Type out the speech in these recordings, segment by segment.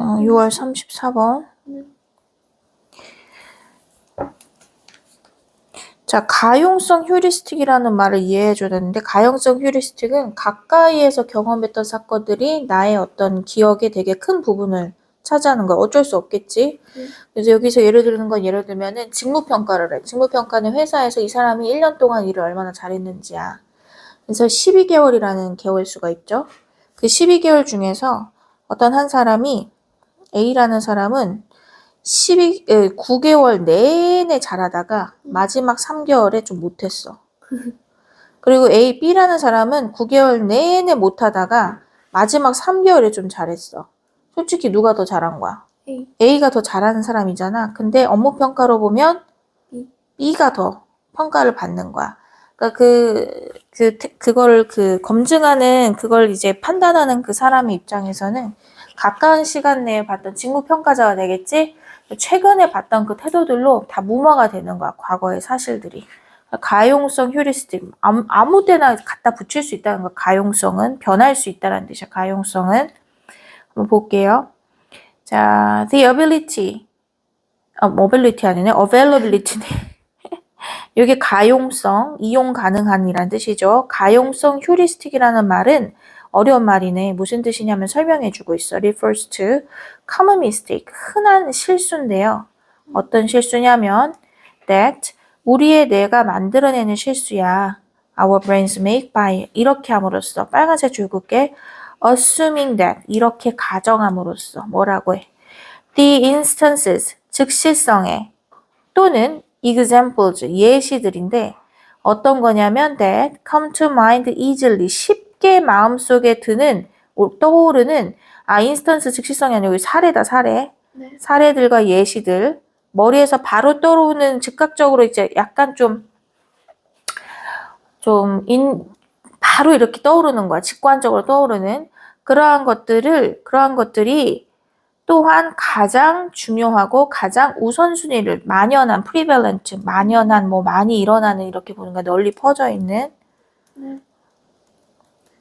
어, 6월 34번. 자, 가용성 휴리스틱이라는 말을 이해해 줘야 되는데, 가용성 휴리스틱은 가까이에서 경험했던 사건들이 나의 어떤 기억에 되게 큰 부분을 차지하는 거야. 어쩔 수 없겠지. 네. 그래서 여기서 예를 드는 건 예를 들면은 직무평가를 해. 직무평가는 회사에서 이 사람이 1년 동안 일을 얼마나 잘했는지야. 그래서 12개월이라는 개월 수가 있죠. 그 12개월 중에서 어떤 한 사람이 A라는 사람은 12, 에, 9개월 내내 잘하다가 마지막 3개월에 좀 못했어. 그리고 A, B라는 사람은 9개월 내내 못하다가 마지막 3개월에 좀 잘했어. 솔직히 누가 더 잘한 거야? A. A가 더 잘하는 사람이잖아. 근데 업무 평가로 보면 B. B가 더 평가를 받는 거야. 그러니까 그, 그, 태- 그걸 그 검증하는 그걸 이제 판단하는 그 사람의 입장에서는 가까운 시간 내에 봤던 직무 평가자가 되겠지? 최근에 봤던 그 태도들로 다 무마가 되는 거야. 과거의 사실들이. 가용성 휴리스틱. 아무, 아무 때나 갖다 붙일 수 있다는 거. 가용성은 변할 수 있다는 뜻이야. 가용성은. 한번 볼게요. 자, the ability. 아, mobility 아니네. availability네. 이게 가용성, 이용 가능한이란 뜻이죠. 가용성 휴리스틱이라는 말은 어려운 말이네. 무슨 뜻이냐면 설명해 주고 있어. refers to common mistake. 흔한 실수인데요. 어떤 실수냐면 that 우리의 뇌가 만들어내는 실수야. our brains make by 이렇게 함으로써 빨간색 줄긋게 assuming that 이렇게 가정함으로써 뭐라고 해? the instances 즉시성에 또는 examples 예시들인데 어떤 거냐면 that come to mind easily 쉽게 마음속에 드는 오- 떠오르는 아 인스턴스 즉시성이 아니고 사례다 사례 네. 사례들과 예시들 머리에서 바로 떠오르는 즉각적으로 이제 약간 좀 좀 인, 바로 이렇게 떠오르는 거야. 직관적으로 떠오르는 그러한 것들을 그러한 것들이 또한 가장 중요하고 가장 우선순위를 만연한 프리밸런트 만연한 뭐 많이 일어나는 이렇게 보는 거 널리 퍼져 있는 네.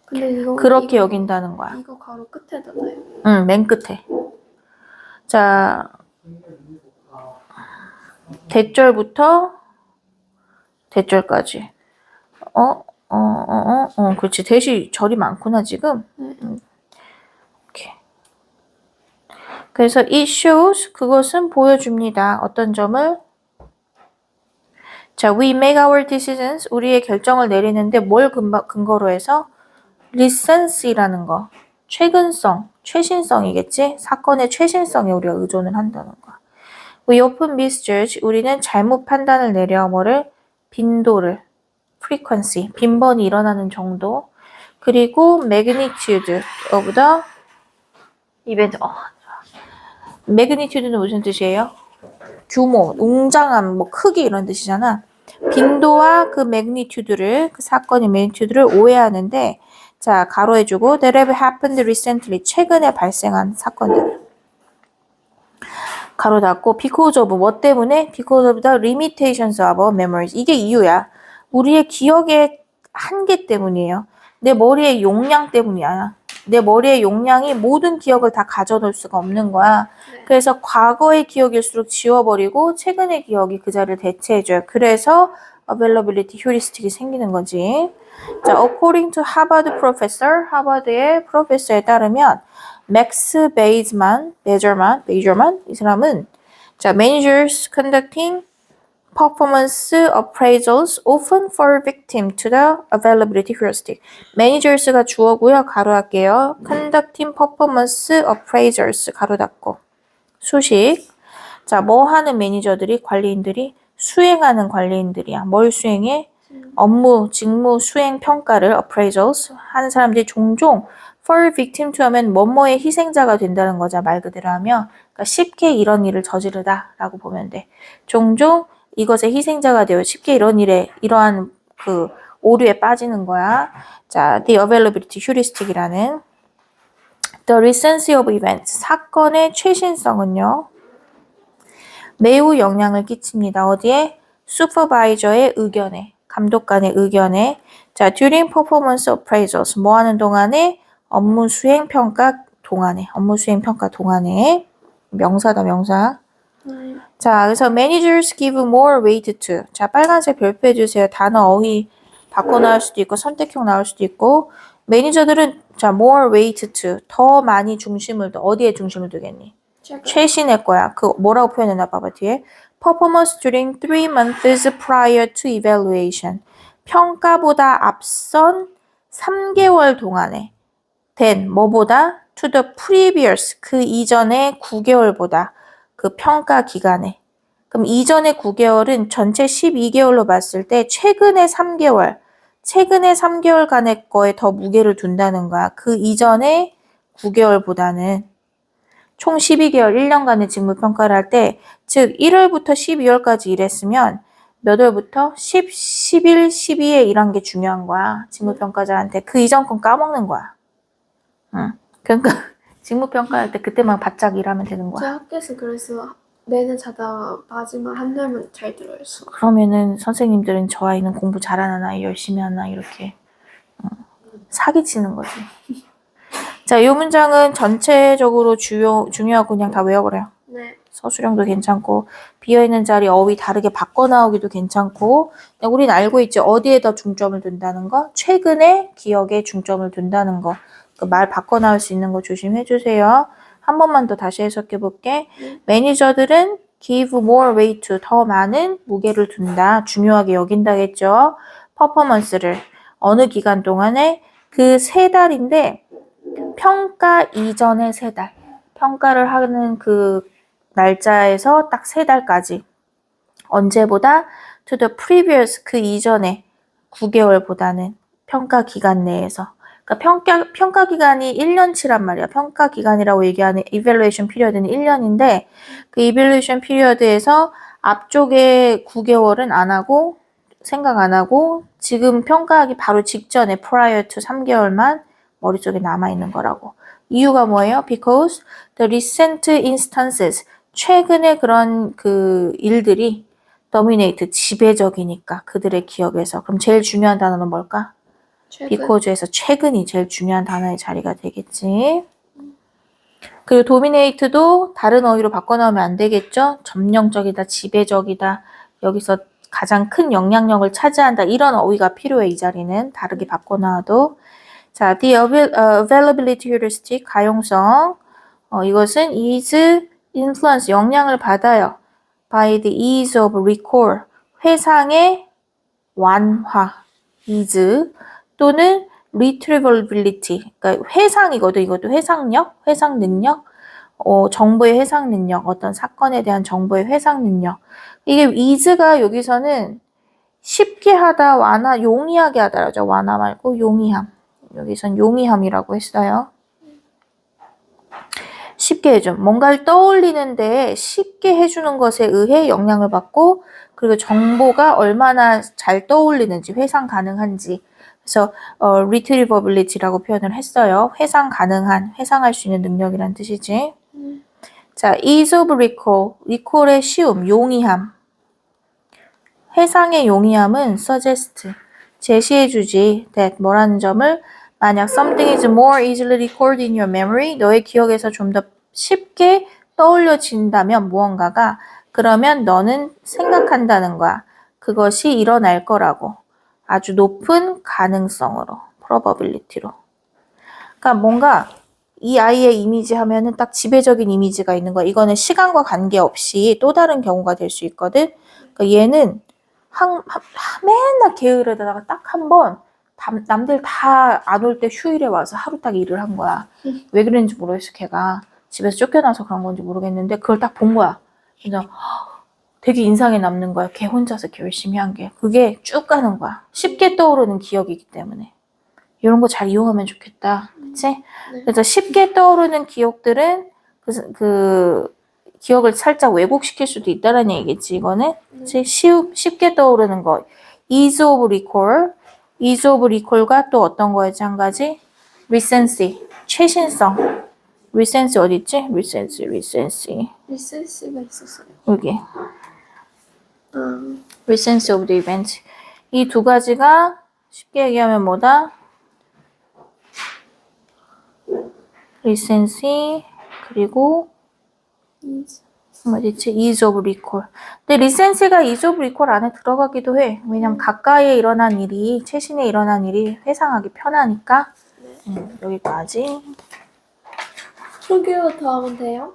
근데 이거 그렇게 이거, 여긴다는 거야. 이거 가로 끝에다 놔요. 응, 맨 끝에. 자, 대절부터 대절까지. 어, 어, 어, 어, 어, 그렇지. 대시 절이 많구나, 지금. 네. 오케이. 그래서 it shows, 그것은 보여줍니다. 어떤 점을? 자, we make our decisions, 우리의 결정을 내리는데 뭘 근거, 근거로 해서? Recency라는 거. 최근성, 최신성이겠지? 사건의 최신성에 우리가 의존을 한다는 거야. We often misjudge. 우리는 잘못 판단을 내려 뭐를 빈도를 frequency, 빈번히 일어나는 정도. 그리고 magnitude of the event. 어, magnitude는 무슨 뜻이에요? 규모, 웅장함, 뭐 크기 이런 뜻이잖아. 빈도와 그 magnitude를 그 사건의 magnitude를 오해하는데 자, 가로해주고 that have happened recently 최근에 발생한 사건들. 가로 닫고 because of 뭐 때문에 because of the limitations of our memories 이게 이유야. 우리의 기억의 한계 때문이에요. 내 머리의 용량 때문이야. 내 머리의 용량이 모든 기억을 다 가져놓을 수가 없는 거야. 네. 그래서 과거의 기억일수록 지워버리고 최근의 기억이 그 자리를 대체해줘요. 그래서 availability heuristic이 생기는 거지. 자, according to Harvard professor, 하버드의 프로페서에 따르면 맥스 베이즈만, 베저만, 베이저만 이 사람은 자, managers conducting performance appraisals often fall victim to the availability heuristic. managers가 주어고요. 가로 할게요. conducting performance appraisals 가로 닫고 수식. 자, 뭐 하는 매니저들이 관리인들이 수행하는 관리인들이야. 뭘 수행해? 업무, 직무 수행 평가를 appraisals 하는 사람들이 종종 fall victim to 하면 뭐뭐의 희생자가 된다는 거죠. 말 그대로 하면 그러니까 쉽게 이런 일을 저지르다라고 보면 돼. 종종 이것의 희생자가 되어 쉽게 이런 일에 이러한 그 오류에 빠지는 거야. 자, the availability heuristic이라는 the recency of events 사건의 최신성은요. 매우 영향을 끼칩니다. 어디에? 슈퍼바이저의 의견에, 감독관의 의견에. 자, during performance appraisals 뭐 하는 동안에 업무 수행 평가 동안에 업무 수행 평가 동안에 명사다 명사. 네. 자, 그래서 managers give more weight to. 자, 빨간색 별표 해 주세요. 단어 어휘 바꿔 나올 수도 있고 선택형 나올 수도 있고 매니저들은 자 more weight to 더 많이 중심을 둬 어디에 중심을 두겠니? 최신의 거야. 그 뭐라고 표현했나 봐봐 뒤에. Performance during three months prior to evaluation. 평가보다 앞선 3개월 동안에 된 뭐보다 to the previous 그 이전의 9개월보다 그 평가 기간에 그럼 이전의 9개월은 전체 12개월로 봤을 때 최근의 3개월 최근의 3개월간의 거에 더 무게를 둔다는 거야. 그 이전의 9개월보다는 총 12개월, 1년간의 직무 평가를 할 때, 즉 1월부터 12월까지 일했으면 몇 월부터 10, 11, 12에 일한 게 중요한 거야. 직무 평가자한테 그 이전 건 까먹는 거야. 응. 그러니까 직무 평가할 때 그때만 바짝 일하면 되는 제 거야. 학교에서 그래서 내내 자다 마지막 한 달만 잘 들어요. 수업. 그러면은 선생님들은 저 아이는 공부 잘하는 아이, 열심히 하나 이렇게 어, 사기치는 거지. 자, 이 문장은 전체적으로 주요 중요하고 그냥 다 외워버려요. 네. 서술형도 괜찮고 비어있는 자리 어휘 다르게 바꿔 나오기도 괜찮고 우린 알고 있지 어디에다 중점을 둔다는 거? 최근에 기억에 중점을 둔다는 거. 그 말 바꿔 나올 수 있는 거 조심해 주세요. 한 번만 더 다시 해석해 볼게. 네. 매니저들은 give more weight to 더 많은 무게를 둔다. 중요하게 여긴다겠죠? 퍼포먼스를. 어느 기간 동안에? 그 세 달인데 평가 이전의 세 달. 평가를 하는 그 날짜에서 딱 세 달까지. 언제보다 to the previous 그 이전에 9개월보다는 평가 기간 내에서. 그러니까 평가 평가 기간이 1년치란 말이야. 평가 기간이라고 얘기하는 evaluation period는 1년인데 그 evaluation period에서 앞쪽에 9개월은 안 하고 생각 안 하고 지금 평가하기 바로 직전에 prior to 3개월만 머릿속에 남아 있는 거라고. 이유가 뭐예요? Because the recent instances 최근에 그런 그 일들이 dominate 지배적이니까 그들의 기억에서 그럼 제일 중요한 단어는 뭘까? 최근. because에서 최근이 제일 중요한 단어의 자리가 되겠지. 그리고 dominate도 다른 어휘로 바꿔 나오면 안 되겠죠? 점령적이다, 지배적이다. 여기서 가장 큰 영향력을 차지한다. 이런 어휘가 필요해 이 자리는 다르게 바꿔 나와도. 자, the 어, availability heuristic 가용성. 어, 이것은 is influence 영향을 받아요. by the ease of recall 회상의 완화 is. 또는 retrievability 그러니까 회상이거든 이것도 회상력 회상 능력. 어, 정보의 회상 능력 어떤 사건에 대한 정보의 회상 능력. 이게 is가 여기서는 쉽게 하다 완화 용이하게 하다라죠. 완화 말고 용이함 여기선 용이함이라고 했어요 쉽게 해줘. 뭔가를 떠올리는데 쉽게 해주는 것에 의해 영향을 받고 그리고 정보가 얼마나 잘 떠올리는지 회상 가능한지 그래서 어, retrievability라고 표현을 했어요. 회상 가능한, 회상할 수 있는 능력이란 뜻이지. 음. 자, ease of recall, recall의 쉬움, 용이함. 회상의 용이함은 suggest, 제시해주지 that 뭐라는 점을 만약 something is more easily recalled in your memory, 너의 기억에서 좀 더 쉽게 떠올려진다면 무언가가 그러면 너는 생각한다는 거야. 그것이 일어날 거라고. 아주 높은 가능성으로, probability로. 그러니까 뭔가 이 아이의 이미지 하면은 딱 지배적인 이미지가 있는 거야. 이거는 시간과 관계없이 또 다른 경우가 될 수 있거든. 그러니까 얘는 한, 한- 맨날 게으르다가 딱 한 번 남들 다 안 올 때 휴일에 와서 하루 딱 일을 한 거야. 왜 그랬는지 모르겠어, 걔가. 집에서 쫓겨나서 그런 건지 모르겠는데 그걸 딱 본 거야. 그래서 되게 인상에 남는 거야. 걔 혼자서 이렇게 열심히 한 게. 그게 쭉 가는 거야. 쉽게 떠오르는 기억이기 때문에. 이런 거 잘 이용하면 좋겠다. 그치? 네. 그래서 쉽게 떠오르는 기억들은 그, 그 기억을 살짝 왜곡시킬 수도 있다는 얘기겠지, 이거는. 그치? 쉬우, 쉽게 떠오르는 거. ease of recall. ease of recall과 또 어떤 거였지, 한 가지? recency. 최신성. recency 어디 있지? recency, recency. 리센스가 있었어요. 여기. 아, recency of the event. 이 두 가지가 쉽게 얘기하면 뭐다? 리센시 그리고. 뭐지? ease of recall. 근데 리센시가 ease of recall 안에 들어가기도 해. 왜냐면 가까이에 일어난 일이 최신에 일어난 일이 회상하기 편하니까. 네. 음, 여기까지. 더 하면 돼요?